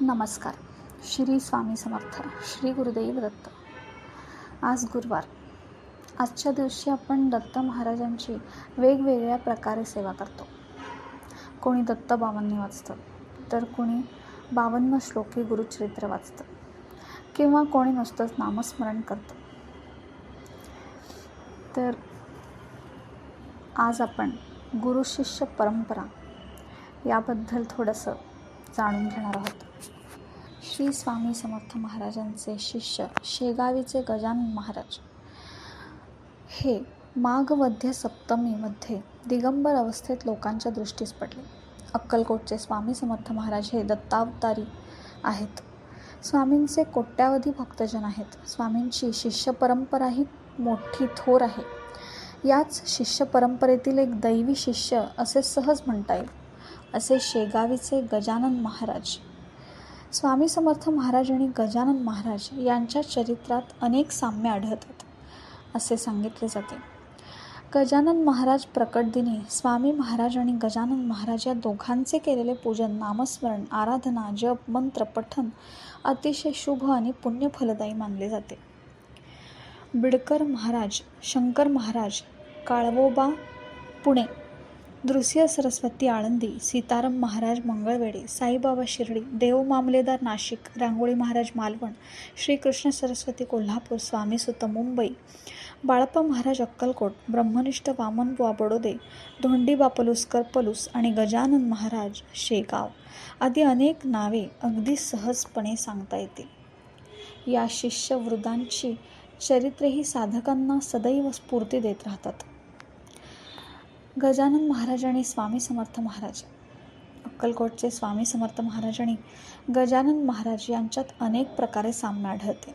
नमस्कार. श्री स्वामी समर्थ श्री गुरुदेव दत्त. आज गुरुवार. आजच्या दिवशी आपण दत्त महाराजांची वेगवेगळ्या प्रकारे सेवा करतो. कोणी दत्त बावन्नी वाचतं तर कोणी बावन्न श्लोकी गुरुचरित्र वाचतं किंवा कोणी नुसतंच नामस्मरण करतं. तर आज आपण गुरुशिष्य परंपरा याबद्दल थोडंसं जाणून घेणार आहोत. श्री स्वामी समर्थ महाराजांचे शिष्य शेगावीचे गजानन महाराज. हे माघवध्य सप्तमीमध्ये दिगंबर अवस्थेत लोकांच्या दृष्टीस पडले. अक्कलकोटचे स्वामी समर्थ महाराज हे दत्तावतारी आहेत. स्वामींचे कोट्यावधी भक्तजन आहेत. स्वामींची शिष्य परंपराही मोठी थोर आहे. याच शिष्य परंपरेतील एक दैवी शिष्य असे सहज म्हणता येईल. असे शेगावीचे गजानन महाराज. स्वामी समर्थ महाराज आणि गजानन महाराज यांच्या चरित्रात अनेक साम्य आढळतात असे सांगितले जाते. गजानन महाराज प्रकट दिनी स्वामी महाराज आणि गजानन महाराज या दोघांचे केलेले पूजन नामस्मरण आराधना जप मंत्र पठन अतिशय शुभ आणि पुण्यफलदायी मानले जाते. बिडकर महाराज शंकर महाराज काळवोबा पुणे नृसिंह सरस्वती आळंदी सीताराम महाराज मंगळवेढे साईबाबा शिर्डी देव मामलेदार नाशिक रांगोळी महाराज मालवण श्रीकृष्ण सरस्वती कोल्हापूर स्वामीसुत मुंबई बाळप्पा महाराज अक्कलकोट ब्रह्मनिष्ठ वामनबुवा बडोदे धोंडीबा पलुसकर पलूस आणि गजानन महाराज शेगाव आदी अनेक नावे अगदी सहजपणे सांगता येतील. या शिष्यवृद्धांची चरित्रे ही साधकांना सदैव स्फूर्ती देत राहतात. गजानन महाराज आणि स्वामी समर्थ महाराज. अक्कलकोटचे स्वामी समर्थ महाराज आणि गजानन महाराज यांच्यात अनेक प्रकारे साम्य आढळते.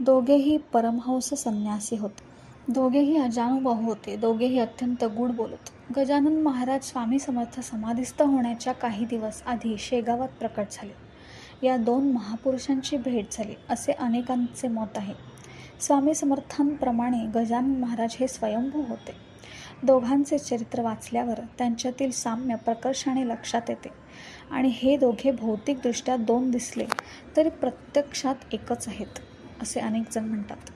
दोघेही परमहंस संन्यासी होते. दोघेही अजानुबाहू होते. दोघेही अत्यंत गूढ बोलत. गजानन महाराज स्वामी समर्थ समाधिस्थ होण्याच्या काही दिवस आधी शेगावात प्रकट झाले. या दोन महापुरुषांची भेट झाली असे अनेकांचे मत आहे. स्वामी समर्थांप्रमाणे गजानन महाराज हे स्वयंभू होते. दोघांचे चरित्र वाचल्यावर त्यांच्यातील साम्य प्रकर्षाने लक्षात येते. आणि हे दोघे भौतिकदृष्ट्या दोन दिसले तरी प्रत्यक्षात एकच आहेत असे अनेक जण म्हणतात.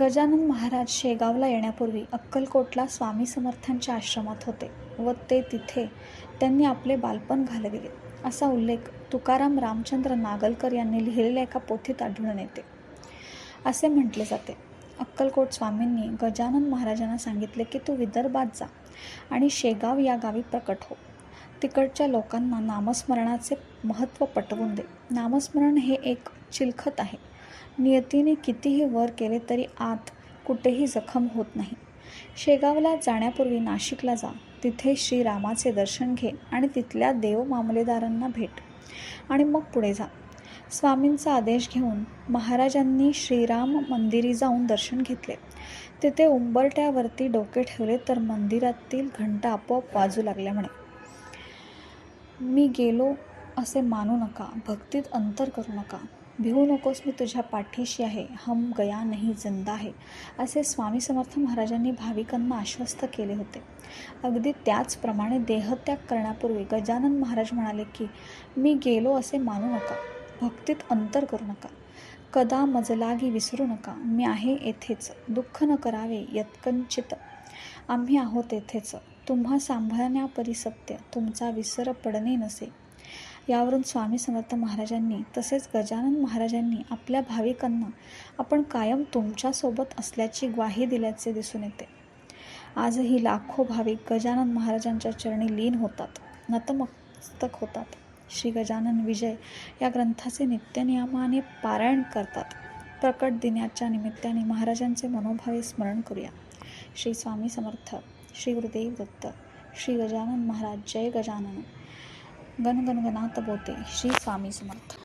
गजानन महाराज शेगावला येण्यापूर्वी अक्कलकोटला स्वामी समर्थांच्या आश्रमात होते व ते तिथे त्यांनी आपले बालपण घालविले असा उल्लेख तुकाराम रामचंद्र नागलकर यांनी लिहिलेल्या एका पोथीत आढळून येते. असे म्हटले जाते. अक्कलकोट स्वामींनी गजानन महाराजांना सांगितले की तू विदर्भात जा आणि शेगाव या गावी प्रकट हो. तिकडच्या लोकांना नामस्मरणाचे महत्त्व पटवून दे. नामस्मरण हे एक चिलखत आहे. नियतीने कितीही वर केले तरी आत कुठेही जखम होत नाही. शेगावला जाण्यापूर्वी नाशिकला जा. तिथे श्रीरामाचे दर्शन घे आणि तिथल्या देव मामलेदारांना भेट. आणि मग पुढे जा. स्वामींचा आदेश घेऊन महाराजांनी श्रीराम मंदिरी जाऊन दर्शन घेतले. तिथे उंबरट्यावरती डोके ठेवले तर मंदिरातील घंटा आपोआप वाजू लागल्या म्हणे. मी गेलो असे मानू नका भक्तीत अंतर करू नका. भिवू नकोस मी तुझ्या पाठीशी आहे हम गया नाही जिंदा आहे असे स्वामी समर्थ महाराजांनी भाविकांना आश्वस्त केले होते. अगदी त्याचप्रमाणे देहत्याग करण्यापूर्वी गजानन महाराज म्हणाले की मी गेलो असे मानू नका. भक्तीत अंतर करू नका. कदा मजलागी विसरू नका. मी आहे येथेच. दुःख न करावे यत्कंचित. आम्ही आहोत येथेच. तुम्हा सांभाळण्यापरी सत्य. तुमचा विसर पडणे नसे. यावरून स्वामी समर्थ महाराजांनी तसेच गजानन महाराजांनी आपल्या भाविकांना आपण कायम तुमच्यासोबत असल्याची ग्वाही दिल्याचे दिसून येते. आजही लाखो भाविक गजानन महाराजांच्या चरणी लीन होतात. नतमस्तक होतात. श्री गजानन विजय या ग्रंथाचे नित्यनियमाने पारायण करतात. प्रकट दिनाच्या निमित्ताने महाराजांचे मनोभावे स्मरण करूया. श्री स्वामी समर्थ श्री गुरुदेव दत्त श्री गजानन महाराज जय गजानन. गण बोते श्री स्वामी समर्थ.